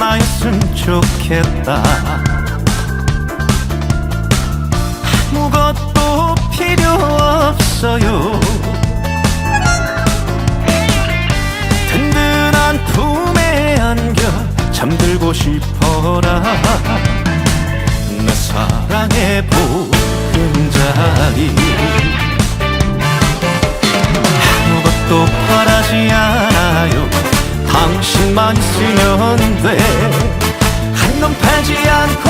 사랑이 나였으면 좋겠다. 아무것도 필요 없어요. 든든한 품에 안겨 잠들고 싶어라. 내 사랑의 보금자리 당신만 있으면 돼한눈 팔지 않고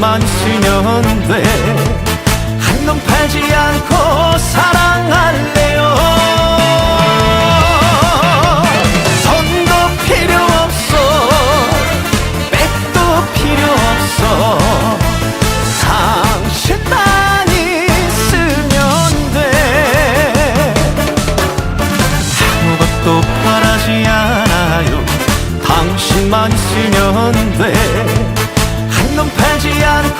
당신만 있으면 돼 한눈 팔지 않고 사랑할래요. 선도 필요 없어. 백도 필요 없어. 당신만 있으면 돼. 아무것도 바라지 않아요. 당신만 있으면 돼한 눈 팔지 않고 사랑할래